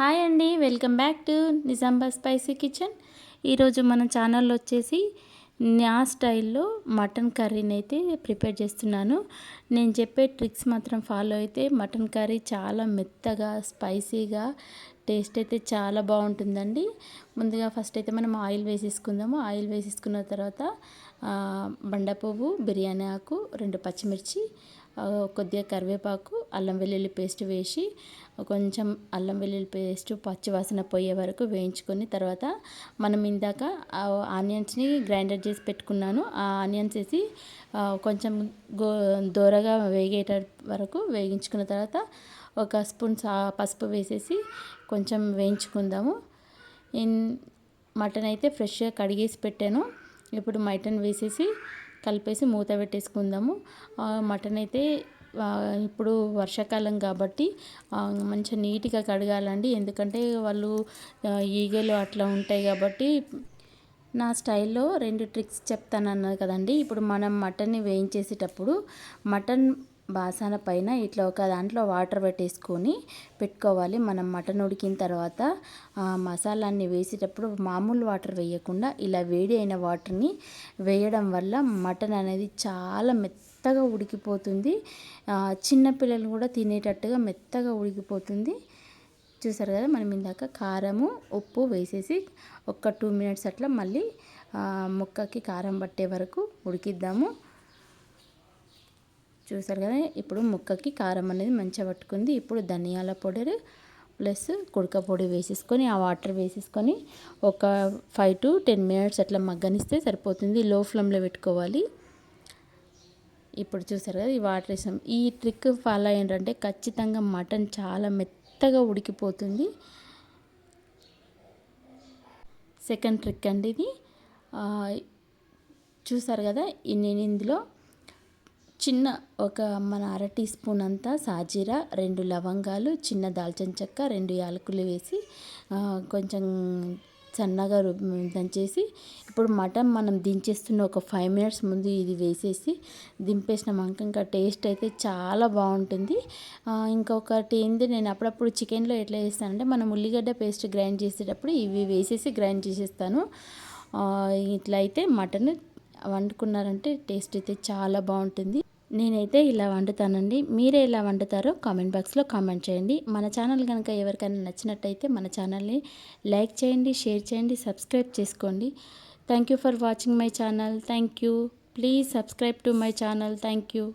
Hi అండి welcome back to Nizamabad spicy kitchen. ఈరోజు మన ఛానల్లో వచ్చేసి నా స్టైల్లో మటన్ కర్రీని అయితే ప్రిపేర్ చేస్తున్నాను. నేను చెప్పే ట్రిక్స్ మాత్రం ఫాలో అయితే మటన్ కర్రీ చాలా మెత్తగా స్పైసీగా టేస్ట్ అయితే చాలా బాగుంటుందండి. ముందుగా ఫస్ట్ అయితే మనం ఆయిల్ వేసేసుకుందాము. ఆయిల్ వేసేసుకున్న తర్వాత బండ పువ్వు బిర్యానీ ఆకు రెండు పచ్చిమిర్చి కొద్దిగా కరివేపాకు అల్లం వెల్లుల్లి పేస్ట్ వేసి కొంచెం అల్లం వెల్లుల్లి పేస్ట్ పచ్చివాసన పోయే వరకు వేయించుకొని తర్వాత మనం ఇందాక ఆనియన్స్ని గ్రైండర్ చేసి పెట్టుకున్నాను. ఆ ఆనియన్స్ వేసి కొంచెం గో దూరగా వేగేట వరకు వేగించుకున్న తర్వాత ఒక స్పూన్ పసుపు వేసేసి కొంచెం వేయించుకుందాము. ఇన్ మటన్ అయితే ఫ్రెష్గా కడిగేసి పెట్టాను. ఇప్పుడు మటన్ వేసేసి కలిపేసి మూత పెట్టేసుకుందాము. మటన్ అయితే ఇప్పుడు వర్షాకాలం కాబట్టి మంచిగా నీట్గా కడగాలండి. ఎందుకంటే వాళ్ళు ఈగలు అట్లా ఉంటాయి కాబట్టి నా స్టైల్లో రెండు ట్రిక్స్ చెప్తాను అన్నది కదండి. ఇప్పుడు మనం మటన్ని వేయించేసేటప్పుడు మటన్ బాసాన పైన ఇట్లా ఒక దాంట్లో వాటర్ పెట్టేసుకొని పెట్టుకోవాలి. మనం మటన్ ఉడికిన తర్వాత మసాలాన్ని వేసేటప్పుడు మామూలు వాటర్ వేయకుండా ఇలా వేడి అయిన వాటర్ని వేయడం వల్ల మటన్ అనేది చాలా మెత్తగా ఉడికిపోతుంది. చిన్నపిల్లలు కూడా తినేటట్టుగా మెత్తగా ఉడికిపోతుంది. చూసారు కదా మనం ఇందాక కారము ఉప్పు వేసేసి ఒక టూ మినిట్స్ అట్లా మళ్ళీ ముక్కకి కారం పట్టే వరకు ఉడికిద్దాము. చూసారు కదా ఇప్పుడు ముక్కకి కారం అనేది మంచిగా పట్టుకుంది. ఇప్పుడు ధనియాల పొడి ప్లస్ కుడక పొడి వేసేసుకొని ఆ వాటర్ వేసేసుకొని ఒక ఫైవ్ టు టెన్ మినిట్స్ అట్లా మగ్గనిస్తే సరిపోతుంది. లో ఫ్లేమ్లో పెట్టుకోవాలి. ఇప్పుడు చూసారు కదా ఈ వాటర్ వేసాం. ఈ ట్రిక్ ఫాలో ఏంటంటే ఖచ్చితంగా మటన్ చాలా మెత్తగా ఉడికిపోతుంది. సెకండ్ ట్రిక్ అండి ఇది. చూసారు కదా నేను ఇందులో చిన్న ఒక మన అర టీ స్పూన్ అంతా సాజీరా రెండు లవంగాలు చిన్న దాల్చిన చెక్క రెండు యాలకులు వేసి కొంచెం సన్నగా దంచేసి ఇప్పుడు మటన్ మనం దించేస్తున్న ఒక ఫైవ్ మినిట్స్ ముందు ఇది వేసేసి దింపేసినామంక ఇంకా టేస్ట్ అయితే చాలా బాగుంటుంది. ఇంకొకటి ఏంది నేను అప్పుడప్పుడు చికెన్లో ఎట్లా చేస్తానంటే మనం ఉల్లిగడ్డ పేస్ట్ గ్రైండ్ చేసేటప్పుడు ఇవి వేసేసి గ్రైండ్ చేసేస్తాను. ఇట్లా అయితే మటన్ వండుకున్నారంటే టేస్ట్ అయితే చాలా బాగుంటుంది. నేనైతే ఇలా వండుతానండి. మీరే ఎలా వండుతారో కామెంట్ బాక్స్లో కామెంట్ చేయండి. మన ఛానల్ కనుక ఎవరికైనా నచ్చినట్టయితే మన ఛానల్ని లైక్ చేయండి షేర్ చేయండి సబ్స్క్రైబ్ చేసుకోండి. Thank you for watching my channel. Thank you please subscribe to my channel. Thank you